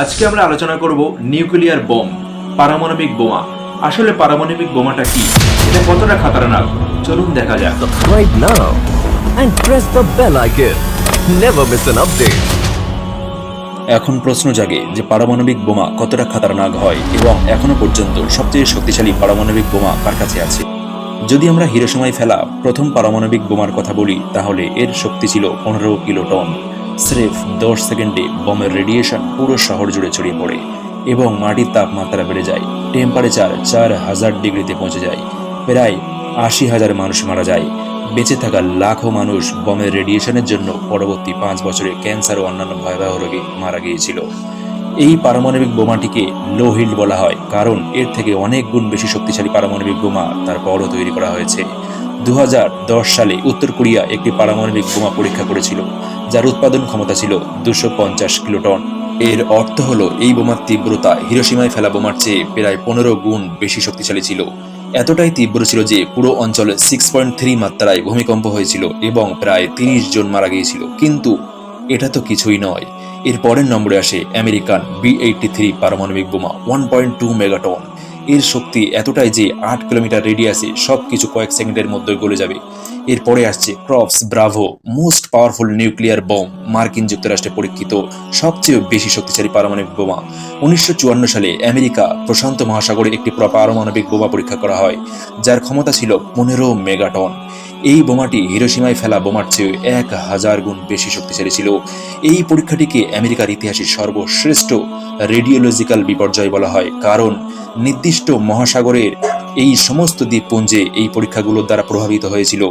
আজকে আমরা আলোচনা করব নিউক্লিয়ার বোম পারমাণবিক বোমা। আসলে পারমাণবিক বোমাটা কি? এটা কতটা খাতারনাক? চলুন দেখা যাক। Subscribe now and press the bell icon. Never miss an update. এখন প্রশ্ন জাগে যে পারমাণবিক বোমা কতটা খাতারনাক হয় এবং এখনও পর্যন্ত সবচেয়ে শক্তিশালী পারমাণবিক বোমা কার কাছে আছে? যদি আমরা হিরোসময় ফেলা প্রথম পারমাণবিক বোমার কথা বলি তাহলে এর শক্তি ছিল পনেরো কিলোটন। স্রেফ দশ সেকেন্ডে বোমের রেডিয়েশন পুরো শহর জুড়ে ছড়িয়ে পড়ে এবং মাটির তাপমাত্রা বেড়ে যায়। টেম্পারেচার চার হাজার ডিগ্রিতে পৌঁছে যায়। প্রায় আশি হাজার মানুষ মারা যায়। বেঁচে থাকা লাখো মানুষ বমের রেডিয়েশনের জন্য পরবর্তী পাঁচ বছরে ক্যান্সার ও অন্যান্য ভয়াবহ রোগে মারা গিয়েছিল। এই পারমাণবিক বোমাটিকে লো হিল্ড বলা হয়, কারণ এর থেকে অনেক গুণ বেশি শক্তিশালী পারমাণবিক বোমা তারপরও তৈরি করা হয়েছে। দু হাজার দশ সালে উত্তর কোরিয়া একটি পারমাণবিক বোমা পরীক্ষা করেছিল, যার উৎপাদন ক্ষমতা ছিল দুশো পঞ্চাশ কিলোটন। এর অর্থ হল, এই বোমার তীব্রতা হিরোসীমায় ফেলা বোমার চেয়ে প্রায় পনেরো গুণ বেশি শক্তিশালী ছিল। এতটাই তীব্র ছিল যে পুরো অঞ্চলে সিক্স পয়েন্ট থ্রি মাত্রায় ভূমিকম্প হয়েছিল এবং প্রায় তিরিশ জন মারা গিয়েছিল। কিন্তু এটা তো কিছুই নয়। এর পরের নম্বরে আসে আমেরিকান বি এইটটি থ্রি পারমাণবিক বোমা ওয়ান পয়েন্ট টু মেগাটন এর শক্তি এতটাই যে আট কিলোমিটার রেডিয়াসে সব কিছু কয়েক সেকেন্ডের মধ্যে গলে যাবে। এরপরে আসছে crops Bravo most powerful nuclear bomb মার্কিন যুক্তরাষ্ট্রে পরীক্ষিত সবচেয়ে বেশি শক্তিশালী পারমাণবিক বোমা। উনিশশো চুয়ান্ন সালে আমেরিকা প্রশান্ত মহাসাগরে একটি পারমাণবিক বোমা পরীক্ষা করা হয়, যার ক্ষমতা ছিল পনেরো মেগাটন। এই বোমাটি হিরোসীমায় ফেলা বোমার চেয়ে এক হাজার গুণ বেশি শক্তিশালী ছিল। এই পরীক্ষাটিকে আমেরিকার ইতিহাসের সর্বশ্রেষ্ঠ রেডিওলজিক্যাল বিপর্যয় বলা হয়, কারণ নির্দিষ্ট মহাসাগরের এই সমস্ত দ্বীপপুঞ্জে এই পরীক্ষাগুলোর দ্বারা প্রভাবিত হয়েছিল।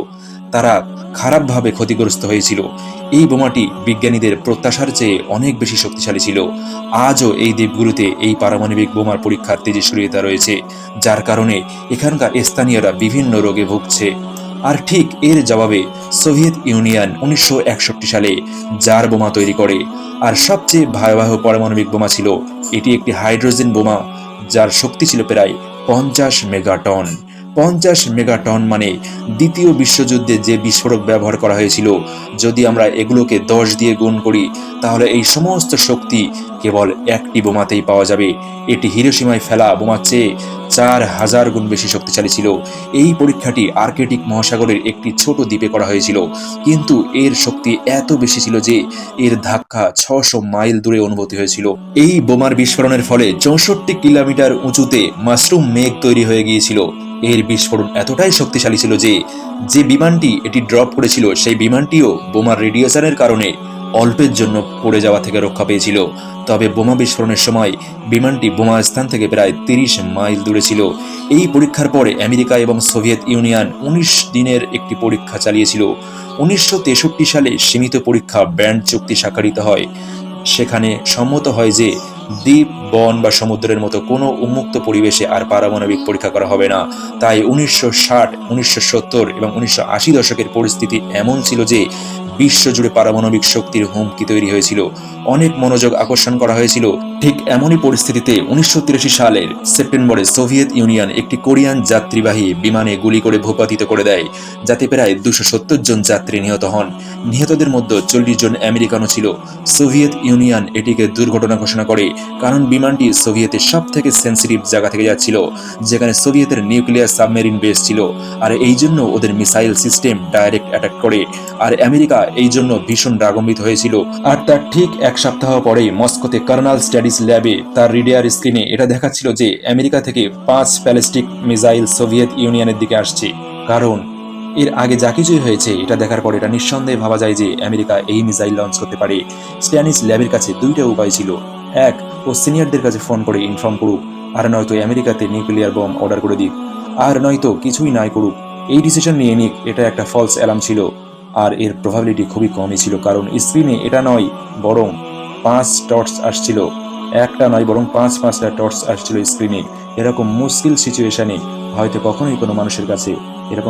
তারা খারাপভাবে ক্ষতিগ্রস্ত হয়েছিল। এই বোমাটি বিজ্ঞানীদের প্রত্যাশার চেয়ে অনেক বেশি শক্তিশালী ছিল। আজও এই দ্বীপগুলোতে এই পারমাণবিক বোমার পরীক্ষার তেজস্ক্রিয়তা রয়েছে, যার কারণে এখানকার স্থানীয়রা বিভিন্ন রোগে ভুগছে। আর ঠিক এর জবাবে সোভিয়েত ইউনিয়ন উনিশশো একষট্টি সালে জার বোমা তৈরি করে। আর সবচেয়ে ভয়াবহ পারমাণবিক বোমা ছিল, এটি একটি হাইড্রোজেন বোমা, যার শক্তি ছিল প্রায় পঞ্চাশ মেগাটন। পঞ্চাশ মেগাটন মানে দ্বিতীয় বিশ্বযুদ্ধে যে বিস্ফোরক ব্যবহার করা হয়েছিল। যদি আমরা এগুলোকে দশ দিয়ে গুণ করি, তাহলে এই সমস্ত শক্তি কেবল একটি বোমাতেই পাওয়া যাবে। এটি হিরোসীমায় ফেলা বোমার চেয়ে চার হাজার গুণ বেশি শক্তিশালী ছিল। এই পরীক্ষাটি আর্কেটিক মহাসাগরের একটি ছোট দ্বীপে করা হয়েছিল। কিন্তু এর শক্তি এত বেশি ছিল যে এর ধাক্কা ছশো মাইল দূরে অনুভূতি হয়েছিল। এই বোমার বিস্ফোরণের ফলে চৌষট্টি কিলোমিটার উঁচুতে মাশরুম মেঘ তৈরি হয়ে গিয়েছিল। এর বিস্ফোরণ এতটাই শক্তিশালী ছিল যে যে বিমানটি এটি ড্রপ করেছিল, সেই বিমানটিও বোমার রেডিয়েশনের কারণে অল্পের জন্য পড়ে যাওয়া থেকে রক্ষা পেয়েছিল। তবে বোমা বিস্ফোরণের সময় বিমানটি বোমা স্থান থেকে প্রায় তিরিশ মাইল দূরে ছিল। এই পরীক্ষার পরে আমেরিকা এবং সোভিয়েত ইউনিয়ন উনিশ দিনের একটি পরীক্ষা চালিয়েছিল। উনিশশো তেষট্টি সালে সীমিত পরীক্ষা ব্যান্ড চুক্তি স্বাক্ষরিত হয়। সেখানে সম্মত হয় যে দ্বীপ বন বা সমুদ্রের মতো কোনো উন্মুক্ত পরিবেশে আর পারমাণবিক পরীক্ষা করা হবে না। তাই উনিশশো ষাট, উনিশশো এবং উনিশশো আশি দশকের পরিস্থিতি এমন ছিল যে বিশ্বজুড়ে পারমাণবিক শক্তির হুমকি তৈরি হয়েছিল। অনেক মনোযোগ আকর্ষণ করা হয়েছিল। ঠিক এমনই পরিস্থিতিতে উনিশশো সালের সেপ্টেম্বরে সোভিয়েত ইউনিয়ন একটি কোরিয়ান যাত্রীবাহী বিমানে গুলি করে ভূপাতিত করে দেয়, যাতে প্রায় দুশো জন যাত্রী নিহত হন। নিহতদের মধ্যে চল্লিশ জন আমেরিকানও ছিল। সোভিয়েত ইউনিয়ন এটিকে দুর্ঘটনা ঘোষণা করে, কারণ বিমানটি সোভিয়েতের সব থেকে সেন্সিটিভ জায়গা থেকে যাচ্ছিল, যেখানে সোভিয়েতের নিউক্লিয়ার সাবমেরিন বেস ছিল। আর এই জন্য ওদের মিসাইল সিস্টেম ডাইরেক্ট অ্যাটাক করে। আর আমেরিকা এই জন্য ভীষণ রাগম্বিত হয়েছিল। আর তার ঠিক এক সপ্তাহ পরেই মস্কোতে কার্নাল স্টাডিজ ল্যাবে তার রিডিয়ার স্ক্রিনে এটা দেখাচ্ছিল যে আমেরিকা থেকে পাঁচ প্যালেস্টিক মিসাইল সোভিয়েত ইউনিয়নের দিকে আসছে। কারণ এর আগে যা কিছুই হয়েছে, এটা দেখার পর এটা নিঃসন্দেহে ভাবা যায় যে আমেরিকা এই মিসাইল লঞ্চ করতে পারে। স্প্যানিশ ল্যাবের কাছে দুইটা উপায় ছিল। এক, ও সিনিয়রদের কাছে ফোন করে ইনফর্ম করুক। আর নয়তো আমেরিকাতে নিউক্লিয়ার বোম অর্ডার করে দিক। আর নয়তো কিছুই নাই করুক। এই ডিসিশন নিয়ে নিক, এটা একটা ফলস অ্যালার্ম ছিল। আর এর প্রভাবিলিটি খুবই কমই ছিল, কারণ স্ক্রিনে এটা নয়, বরং পাঁচ টর্চ আসছিল। একটা নয়, বরং পাঁচ পাঁচটা টর্চ আসছিল স্ক্রিনে এরকম মুশকিল সিচুয়েশনে হয়তো কখনোই কোনো মানুষের কাছে এরকম